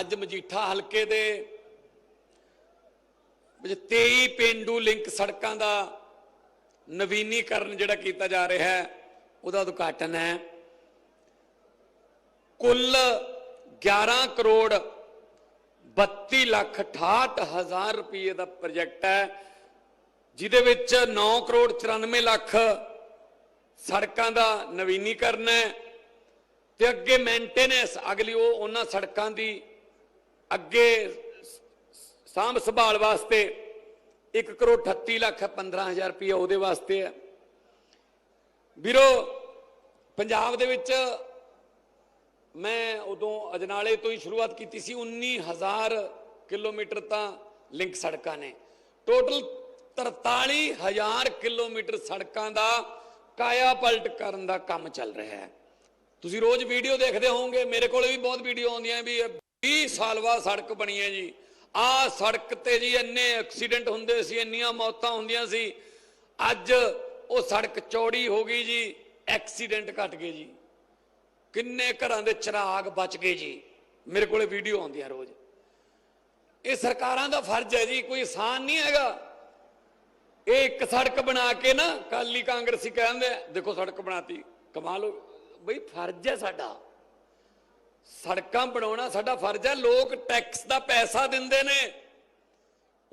ਅੱਜ ਮਜੀਠਾ ਹਲਕੇ ਦੇ ਵਿੱਚ 23 ਪਿੰਡੂ ਲਿੰਕ ਸੜਕਾਂ ਦਾ ਨਵੀਨੀਕਰਨ ਜਿਹੜਾ ਕੀਤਾ ਜਾ ਰਿਹਾ ਹੈ, ਉਹਦਾ ਉਦਘਾਟਨ ਹੈ। ਕੁੱਲ 11 ਕਰੋੜ 32 ਲੱਖ 68 ਹਜ਼ਾਰ ਰੁਪਏ ਦਾ ਪ੍ਰੋਜੈਕਟ ਹੈ, ਜਿਹਦੇ ਵਿੱਚ 9 ਕਰੋੜ 94 ਲੱਖ ਸੜਕਾਂ ਦਾ ਨਵੀਨੀਕਰਨ ਹੈ ਤੇ ਅੱਗੇ ਮੇਨਟੇਨੈਂਸ ਅਗਲੀ ਉਹ ਉਹਨਾਂ ਸੜਕਾਂ ਦੀ ਅੱਗੇ ਸਾਂਭ ਸੰਭਾਲ ਵਾਸਤੇ 1 ਕਰੋੜ 38 ਲੱਖ 15000 ਰੁਪਏ ਉਹਦੇ ਵਾਸਤੇ ਹੈ। ਵੀਰੋ, ਪੰਜਾਬ ਦੇ ਵਿੱਚ ਮੈਂ ਉਦੋਂ ਅਜਨਾਲੇ ਤੋਂ ਹੀ ਸ਼ੁਰੂਆਤ ਕੀਤੀ ਸੀ 19000 ਕਿਲੋਮੀਟਰ ਤਾਂ ਲਿੰਕ ਸੜਕਾਂ ਨੇ। ਟੋਟਲ 43000 ਕਿਲੋਮੀਟਰ ਸੜਕਾਂ ਦਾ ਕਾਇਆ ਪਲਟ ਕਰਨ ਦਾ ਕੰਮ ਚੱਲ ਰਿਹਾ ਹੈ। ਤੁਸੀਂ ਰੋਜ਼ ਵੀਡੀਓ ਦੇਖਦੇ ਹੋਵੋਗੇ, ਮੇਰੇ ਕੋਲ ਵੀ ਬਹੁਤ ਵੀਡੀਓ ਆਉਂਦੀਆਂ ਵੀ 20 ਸਾਲ ਬਾਅਦ ਸੜਕ ਬਣੀ ਹੈ ਜੀ। ਆਹ ਸੜਕ ਤੇ ਜੀ ਇੰਨੇ ਐਕਸੀਡੈਂਟ ਹੁੰਦੇ ਸੀ ਇੰਨੀਆਂ ਮੌਤਾਂ ਹੁੰਦੀਆਂ ਸੀ। ਅੱਜ ਉਹ ਸੜਕ ਚੌੜੀ ਹੋ ਗਈ ਜੀ ਐਕਸੀਡੈਂਟ ਘਟ ਗਏ ਜੀ। ਕਿੰਨੇ ਘਰਾਂ ਦੇ ਚਿਰਾਗ ਬਚ ਗਏ ਜੀ। ਮੇਰੇ ਕੋਲੇ ਵੀਡੀਓ ਆਉਂਦੀਆਂ ਰੋਜ਼। ਇਹ ਸਰਕਾਰਾਂ ਦਾ ਫਰਜ਼ ਹੈ ਜੀ ਕੋਈ ਆਸਾਨ ਨਹੀਂ ਹੈਗਾ। ਇਹ ਇੱਕ ਸੜਕ ਬਣਾ ਕੇ ਨਾ ਕਾਲੀ ਕਾਂਗਰਸੀ ਕਹਿੰਦੇ ਆ, ਦੇਖੋ ਸੜਕ ਬਣਾਤੀ ਕਮਾਲ ਹੋ ਬਈ ਫਰਜ਼ ਹੈ ਸਾਡਾ। ਸੜਕਾਂ ਬਣਾਉਣਾ ਸਾਡਾ ਫਰਜ਼ ਹੈ। ਲੋਕ ਟੈਕਸ ਦਾ ਪੈਸਾ ਦਿੰਦੇ ਨੇ।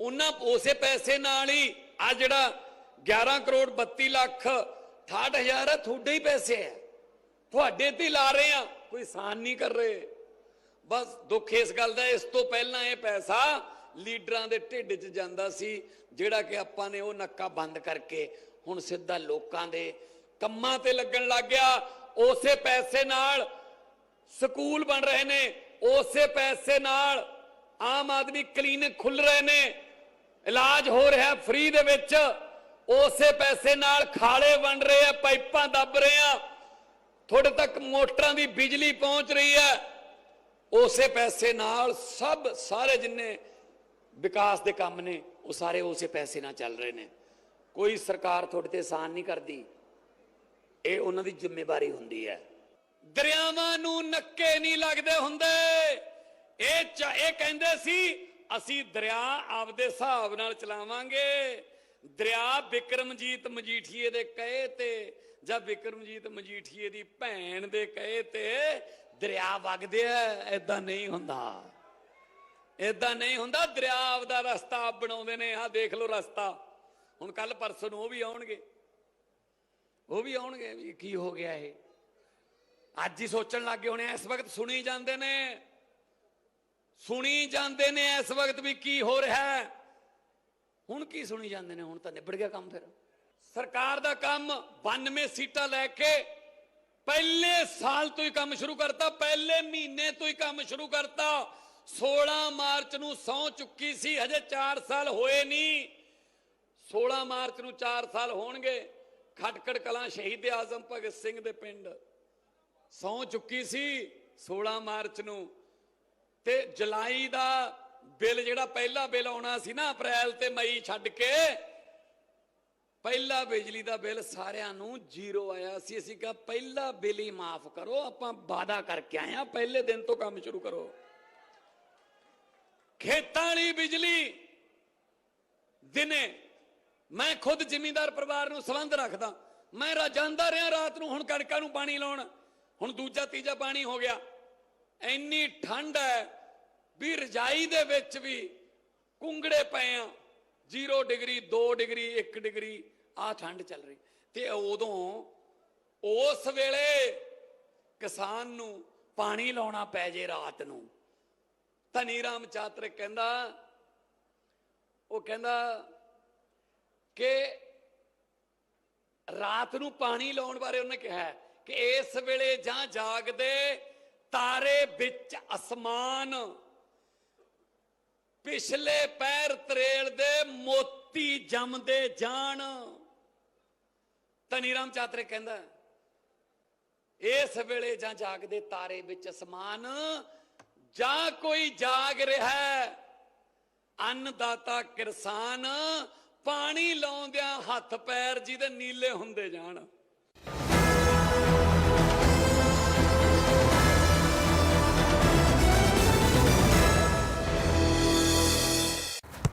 ਉਹਨਾਂ ਉਸੇ ਪੈਸੇ ਨਾਲ ਹੀ ਆ ਜਿਹੜਾ 11 ਕਰੋੜ 32 ਲੱਖ 68000 ਹੈ ਤੁਹਾਡੇ ਹੀ ਪੈਸੇ ਹੈ ਤੁਹਾਡੇ ਤੇ ਲਾ ਰਹੇ ਆ। ਕੋਈ ਆਸਾਨ ਨਹੀਂ ਕਰ ਰਹੇ। ਬਸ ਦੁੱਖ ਇਸ ਗੱਲ ਦਾ, ਇਸ ਤੋਂ ਪਹਿਲਾਂ ਇਹ ਪੈਸਾ ਲੀਡਰਾਂ ਦੇ ਢਿੱਡ 'ਚ ਜਾਂਦਾ ਸੀ, ਜਿਹੜਾ ਕਿ ਆਪਾਂ ਨੇ ਉਹ ਨੱਕਾ ਬੰਦ ਕਰਕੇ ਹੁਣ ਸਿੱਧਾ ਲੋਕਾਂ ਦੇ ਕੰਮਾਂ ਤੇ ਲੱਗਣ ਲੱਗ ਗਿਆ। ਉਸੇ ਪੈਸੇ ਨਾਲ ਸਕੂਲ ਬਣ ਰਹੇ ਨੇ, ਉਸੇ ਪੈਸੇ ਨਾਲ ਆਮ ਆਦਮੀ ਕਲੀਨਿਕ ਖੁੱਲ ਰਹੇ ਨੇ, ਇਲਾਜ ਹੋ ਰਿਹਾ ਫ੍ਰੀ ਦੇ ਵਿੱਚ, ਉਸੇ ਪੈਸੇ ਨਾਲ ਖਾਲੇ ਬਣ ਰਹੇ ਆ, ਪਾਈਪਾਂ ਦੱਬ ਰਹੇ ਆ ਤੁਹਾਡੇ ਤੱਕ ਮੋਟਰਾਂ ਦੀ ਬਿਜਲੀ ਪਹੁੰਚ ਰਹੀ ਹੈ, ਉਸੇ ਪੈਸੇ ਨਾਲ ਸਭ ਸਾਰੇ ਜਿੰਨੇ ਵਿਕਾਸ ਦੇ ਕੰਮ ਨੇ, ਉਹ ਸਾਰੇ ਉਸੇ ਪੈਸੇ ਨਾਲ ਚੱਲ ਰਹੇ ਨੇ। ਕੋਈ ਸਰਕਾਰ ਤੁਹਾਡੇ ਤੇ ਆਸਾਨ ਨਹੀਂ ਕਰਦੀ, ਇਹ ਉਹਨਾਂ ਦੀ ਜ਼ਿੰਮੇਵਾਰੀ ਹੁੰਦੀ ਹੈ। ਦਰਿਆਵਾਂ ਨੂੰ ਨੱਕੇ ਨਹੀਂ ਲੱਗਦੇ ਹੁੰਦੇ। ਇਹ ਇਹ ਕਹਿੰਦੇ ਸੀ, ਅਸੀਂ ਦਰਿਆ ਆਪਦੇ ਹਿਸਾਬ ਨਾਲ ਚਲਾਵਾਂਗੇ। ਦਰਿਆ ਵਿਕਰਮਜੀਤ ਮਜੀਠੀਏ ਦੇ ਕਹੇ ਤੇ ਜਾਂ ਵਿਕਰਮਜੀਤ ਮਜੀਠੀਏ ਦੀ ਭੈਣ ਦੇ ਕਹੇ ਤੇ ਦਰਿਆ ਵਗਦੇ ਆ ਐਦਾਂ ਨਹੀਂ ਹੁੰਦਾ। ਐਦਾਂ ਨਹੀਂ ਹੁੰਦਾ, ਦਰਿਆ ਆਪਦਾ ਰਸਤਾ ਆਪ ਬਣਾਉਂਦੇ ਨੇ। ਆਹ ਦੇਖ ਲਓ ਰਸਤਾ। ਹੁਣ ਕੱਲ ਪਰਸੋਂ ਨੂੰ ਉਹ ਵੀ ਆਉਣਗੇ। ਉਹ ਵੀ ਆਉਣਗੇ ਵੀ ਕੀ ਹੋ ਗਿਆ ਇਹ? ਅੱਜ ਹੀ ਸੋਚਣ ਲੱਗੇ ਹੋਣੇ, ਇਸ ਵਕਤ ਸੁਣੀ ਜਾਂਦੇ ਨੇ। ਸੁਣੀ ਜਾਂਦੇ ਨੇ ਇਸ ਵਕਤ ਵੀ ਕੀ ਹੋ ਰਿਹਾ ਹੈ। ਹੁਣ ਕੀ ਸੁਣੀ ਜਾਂਦੇ ਨੇ, ਹੁਣ ਤਾਂ ਨਿਬੜ ਗਿਆ ਕੰਮ ਫਿਰ। ਸਰਕਾਰ ਦਾ ਕੰਮ 92 ਸੀਟਾਂ ਲੈ ਕੇ ਪਹਿਲੇ ਸਾਲ ਤੋਂ ਹੀ ਕੰਮ ਸ਼ੁਰੂ ਕਰਤਾ, ਪਹਿਲੇ ਮਹੀਨੇ ਤੋਂ ਹੀ ਕੰਮ ਸ਼ੁਰੂ ਕਰਤਾ। 16 ਮਾਰਚ ਨੂੰ ਸੌ ਚੁੱਕੀ ਸੀ, ਹਜੇ 4 ਸਾਲ ਹੋਏ ਨਹੀਂ। 16 ਮਾਰਚ ਨੂੰ 4 ਸਾਲ ਹੋਣਗੇ। ਖਟਕੜ ਕਲਾਂ ਸ਼ਹੀਦ ਆਜ਼ਮ ਭਗਤ ਸਿੰਘ ਦੇ ਪਿੰਡ। ਸੌ ਚੁੱਕੀ ਸੀ 16 ਮਾਰਚ ਨੂੰ। ਤੇ ਜੁਲਾਈ ਦਾ ਬਿੱਲ ਜਿਹੜਾ ਪਹਿਲਾ ਬਿੱਲ ਆਉਣਾ ਸੀ ਨਾ ਅਪ੍ਰੈਲ ਤੇ ਮਈ ਛੱਡ ਕੇ, ਪਹਿਲਾ ਬਿਜਲੀ ਦਾ ਬਿੱਲ ਸਾਰਿਆਂ ਨੂੰ ਜ਼ੀਰੋ ਆਇਆ ਸੀ। ਅਸੀਂ ਕਿਹਾ ਪਹਿਲਾ ਬਿੱਲ ਹੀ ਮਾਫ ਕਰੋ, ਆਪਾਂ ਵਾਦਾ ਕਰਕੇ ਆਏ ਆ ਪਹਿਲੇ ਦਿਨ ਤੋਂ ਕੰਮ ਸ਼ੁਰੂ ਕਰੋ। ਖੇਤਾਂ ਵਾਲੀ ਬਿਜਲੀ ਦਿਨੇ ਮੈਂ ਖੁਦ ਜ਼ਿਮੀਂਦਾਰ ਪਰਿਵਾਰ ਨੂੰ ਸੰਬੰਧ ਰੱਖਦਾ। ਮੈਂ ਰਾ ਜਾਂਦਾ ਰਿਹਾ ਰਾਤ ਨੂੰ ਹੁਣ ਕਣਕਾਂ ਨੂੰ ਪਾਣੀ ਲਾਉਣ। ਹੁਣ ਦੂਜਾ ਤੀਜਾ ਪਾਣੀ ਹੋ ਗਿਆ। ਇੰਨੀ ਠੰਡ ਹੈ ਵੀ ਰਜਾਈ ਦੇ ਵਿੱਚ ਵੀ ਕੁੰਗੜੇ ਪਏ ਆ। 0 ਡਿਗਰੀ 2 ਡਿਗਰੀ 1 ਡਿਗਰੀ ਆ ਠੰਡ ਚੱਲ ਰਹੀ। ਤੇ ਉਦੋਂ ਉਸ ਵੇਲੇ ਕਿਸਾਨ ਨੂੰ ਪਾਣੀ ਲਾਉਣਾ ਪੈ ਜੇ ਰਾਤ ਨੂੰ। ਧਨੀ ਰਾਮ ਚਾਤਰ ਕਹਿੰਦਾ, ਉਹ ਕਹਿੰਦਾ ਕਿ ਰਾਤ ਨੂੰ ਪਾਣੀ ਲਾਉਣ ਬਾਰੇ ਉਹਨੇ ਕਿਹਾ ਕਿ ਇਸ ਵੇਲੇ ਜਾਂ ਜਾਗਦੇ ਤਾਰੇ ਵਿੱਚ ਅਸਮਾਨ। ਪਿਛਲੇ ਪੈਰ ਤਰੇਲ ਦੇ ਮੋਤੀ ਜੰਮਦੇ ਜਾਣ। ਧਨੀ ਰਾਮ ਚਾਤਰੇ ਕਹਿੰਦਾ, ਇਸ ਵੇਲੇ ਜਾਂ ਜਾਗਦੇ ਤਾਰੇ ਵਿੱਚ ਅਸਮਾਨ, ਜਾਂ ਕੋਈ ਜਾਗ ਰਿਹਾ ਹੈ, ਅੰਨਦਾਤਾ ਕਿਰਸਾਨ, ਪਾਣੀ ਲਾਉਂਦਿਆਂ ਹੱਥ ਪੈਰ ਜਿਹਦੇ ਨੀਲੇ ਹੁੰਦੇ ਜਾਣ।